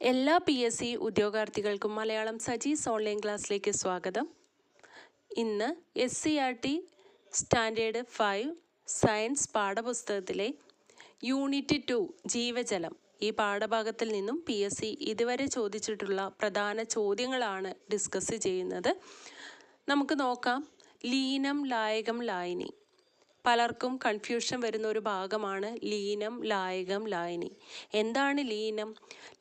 എല്ലാ P S C ഉദ്യോഗാർത്ഥികൾക്കും Malayalam Sajees online ക്ലാസ്സിലേക്ക് സ്വാഗതം. ഇന്ന് S C R T standard five science പാഠപുസ്തകത്തിലെ unit two ജീവജലം ഈ പാഠഭാഗത്തിൽ നിന്നും പി എസ് സി ഇതുവരെ ചോദിച്ചിട്ടുള്ള പ്രധാന ചോദ്യങ്ങളാണ് ഡിസ്കസ് ചെയ്യുന്നത്. നമുക്ക് നോക്കാം. ലീനം ലായകം ലായനി. പലർക്കും കൺഫ്യൂഷൻ വരുന്ന ഒരു ഭാഗമാണ് ലീനം ലായകം ലായനി. എന്താണ് ലീനം?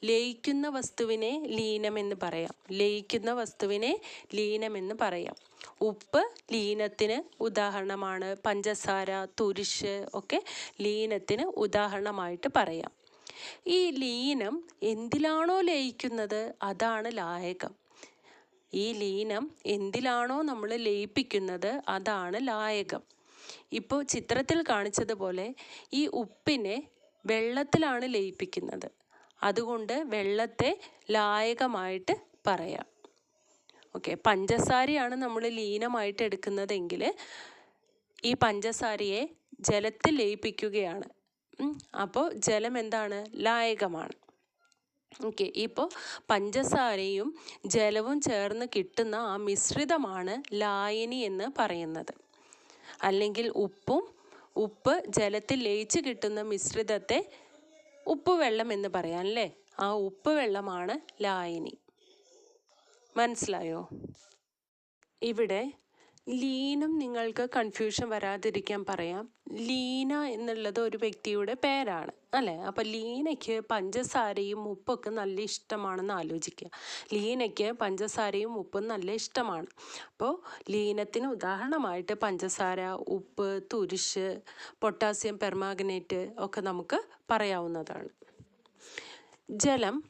ലയിക്കുന്ന വസ്തുവിനെ ലീനം എന്ന് പറയാം. ലയിക്കുന്ന വസ്തുവിനെ ലീനം എന്ന് പറയാം. ഉപ്പ് ലീനത്തിന് ഉദാഹരണമാണ്. പഞ്ചസാര തുരിശ് ഒക്കെ ലീനത്തിന് ഉദാഹരണമായിട്ട് പറയാം. ഈ ലീനം എന്തിലാണോ ലയിക്കുന്നത്? അതാണ് ലായകം. ഈ ലീനം എന്തിലാണോ നമ്മൾ ലയിപ്പിക്കുന്നത്? അതാണ് ലായകം. ഇപ്പോൾ ചിത്രത്തിൽ കാണിച്ചതുപോലെ ഈ ഉപ്പിനെ വെള്ളത്തിലാണ് ലയിപ്പിക്കുന്നത്. അതുകൊണ്ട് വെള്ളത്തെ ലായകമായിട്ട് പറയാം. ഓക്കെ പഞ്ചസാരയാണ് നമ്മൾ ലീനമായിട്ട് എടുക്കുന്നതെങ്കിൽ ഈ പഞ്ചസാരയെ ജലത്തിൽ ലയിപ്പിക്കുകയാണ്. അപ്പോൾ ജലം എന്താണ്? ലായകമാണ്. ഓക്കെ ഇപ്പോൾ പഞ്ചസാരയും ജലവും ചേർന്ന് കിട്ടുന്ന ആ മിശ്രിതമാണ് ലായനി എന്ന് പറയുന്നത്. അല്ലെങ്കിൽ ഉപ്പും ഉപ്പ് ജലത്തിൽ ലയിച്ച് കിട്ടുന്ന മിശ്രിതത്തെ ഉപ്പ് വെള്ളം എന്ന് പറയാം അല്ലേ? ആ ഉപ്പ് വെള്ളമാണ് ലായനി. മനസ്സിലായോ? ഇവിടെ ലീനം നിങ്ങൾക്ക് കൺഫ്യൂഷൻ വരാതിരിക്കാൻ പറയാം. ലീന എന്നുള്ളത് ഒരു വ്യക്തിയുടെ പേരാണ് അല്ലേ? അപ്പോൾ ലീനയ്ക്ക് പഞ്ചസാരയും ഉപ്പൊക്കെ നല്ല ഇഷ്ടമാണെന്ന് ആലോചിക്കുക. ലീനയ്ക്ക് പഞ്ചസാരയും ഉപ്പും നല്ല ഇഷ്ടമാണ്. അപ്പോൾ ലീനത്തിന് ഉദാഹരണമായിട്ട് പഞ്ചസാര ഉപ്പ് തുരിശ് പൊട്ടാസ്യം പെർമാഗ്നേറ്റ് ഒക്കെ നമുക്ക് പറയാവുന്നതാണ്. ജലം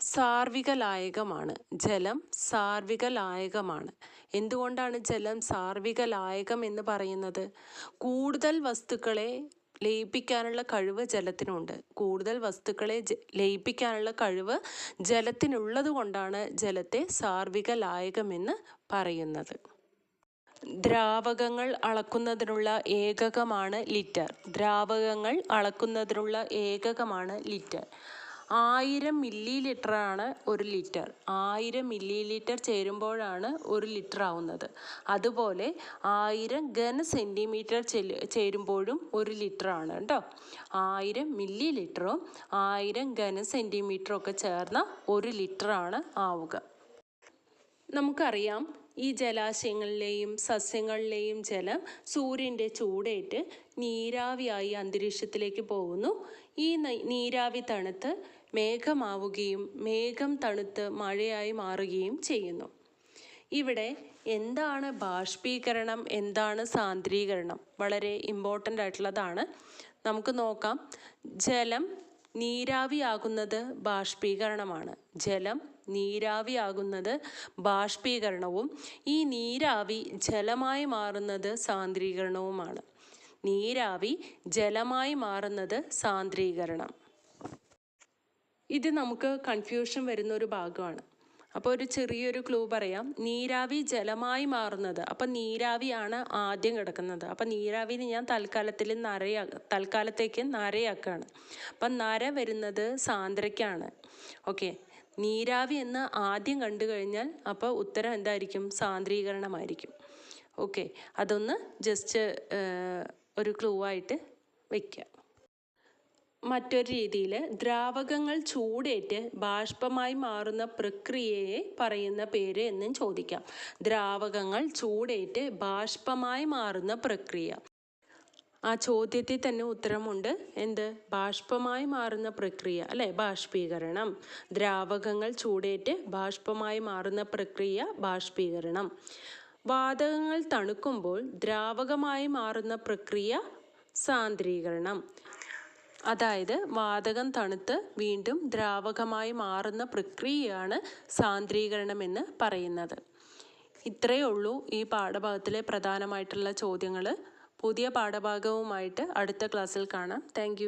സാർവിക ലായകമാണ് ജലം സാർവിക ലായകമാണ് എന്തുകൊണ്ടാണ് ജലം സാർവിക ലായകം എന്ന് പറയുന്നത്? കൂടുതൽ വസ്തുക്കളെ ലയിപ്പിക്കാനുള്ള കഴിവ് ജലത്തിനുണ്ട്. കൂടുതൽ വസ്തുക്കളെ ലയിപ്പിക്കാനുള്ള കഴിവ് ജലത്തിനുള്ളത് കൊണ്ടാണ് ജലത്തെ സാർവിക ലായകമെന്ന് പറയുന്നത്. ദ്രാവകങ്ങൾ അളക്കുന്നതിനുള്ള ഏകകമാണ് ലിറ്റർ. ദ്രാവകങ്ങൾ അളക്കുന്നതിനുള്ള ഏകകമാണ് ലിറ്റർ. ആയിരം മില്ലി ലിറ്ററാണ് ഒരു ലിറ്റർ. ആയിരം മില്ലി ലിറ്റർ ചേരുമ്പോഴാണ് ഒരു ലിറ്റർ ആവുന്നത്. അതുപോലെ ആയിരം ഘന സെന്റിമീറ്റർ ചേരുമ്പോഴും ഒരു ലിറ്റർ ആണ് കേട്ടോ. ആയിരം മില്ലി ലിറ്ററും ആയിരം ഘന സെന്റിമീറ്ററും ഒക്കെ ചേർന്ന ഒരു ആണ് ആവുക. നമുക്കറിയാം ഈ ജലാശയങ്ങളിലെയും സസ്യങ്ങളിലെയും ജലം സൂര്യന്റെ ചൂടേറ്റ് നീരാവിയായി അന്തരീക്ഷത്തിലേക്ക് പോകുന്നു. ഈ നീരാവി തണുത്ത് മേഘമാവുകയും മേഘം തണുത്ത് മഴയായി മാറുകയും ചെയ്യുന്നു. ഇവിടെ എന്താണ് ബാഷ്പീകരണം എന്താണ് സാന്ദ്രീകരണം? വളരെ ഇമ്പോർട്ടന്റ് ആയിട്ടുള്ളതാണ്. നമുക്ക് നോക്കാം. ജലം നീരാവിയാകുന്നത് ബാഷ്പീകരണമാണ്. ജലം നീരാവിയാകുന്നത് ബാഷ്പീകരണവും ഈ നീരാവി ജലമായി മാറുന്നത് സാന്ദ്രീകരണവുമാണ്. നീരാവി ജലമായി മാറുന്നത് സാന്ദ്രീകരണം. ഇത് നമുക്ക് കൺഫ്യൂഷൻ വരുന്ന ഒരു ഭാഗമാണ്. അപ്പോൾ ഒരു ചെറിയൊരു ക്ലൂ പറയാം. നീരാവി ജലമായി മാറുന്നത്. അപ്പം നീരാവിയാണ് ആദ്യം കിടക്കുന്നത്. അപ്പം നീരാവിന് ഞാൻ തൽക്കാലത്തിൽ നരയാ തൽക്കാലത്തേക്ക് നരയാക്കുകയാണ് അപ്പം നര വരുന്നത് സാന്ദ്രയ്ക്കാണ്. ഓക്കെ നീരാവി എന്ന് ആദ്യം കണ്ടു കഴിഞ്ഞാൽ അപ്പോൾ ഉത്തരം എന്തായിരിക്കും? സാന്ദ്രീകരണമായിരിക്കും. ഓക്കെ അതൊന്ന് ജസ്റ്റ് ഒരു ക്ലൂ ആയിട്ട് വയ്ക്കുക മറ്റൊരു രീതിയിൽ ദ്രാവകങ്ങൾ ചൂടേറ്റ് ബാഷ്പമായി മാറുന്ന പ്രക്രിയയെ പറയുന്ന പേര് എന്നും ചോദിക്കാം. ദ്രാവകങ്ങൾ ചൂടേറ്റ് ബാഷ്പമായി മാറുന്ന പ്രക്രിയ. ആ ചോദ്യത്തിൽ തന്നെ ഉത്തരമുണ്ട്. എന്ത്? ബാഷ്പമായി മാറുന്ന പ്രക്രിയ അല്ലേ? ബാഷ്പീകരണം. ദ്രാവകങ്ങൾ ചൂടേറ്റ് ബാഷ്പമായി മാറുന്ന പ്രക്രിയ ബാഷ്പീകരണം. വാതകങ്ങൾ തണുക്കുമ്പോൾ ദ്രാവകമായി മാറുന്ന പ്രക്രിയ സാന്ദ്രീകരണം. അതായത് വാതകം തണുത്ത് വീണ്ടും ദ്രാവകമായി മാറുന്ന പ്രക്രിയയാണ് സാന്ദ്രീകരണം എന്ന് പറയുന്നത്. ഇത്രയേ ഉള്ളൂ ഈ പാഠഭാഗത്തിലെ പ്രധാനമായിട്ടുള്ള ചോദ്യങ്ങൾ പുതിയ പാഠഭാഗവുമായിട്ട് അടുത്ത ക്ലാസ്സിൽ കാണാം. താങ്ക്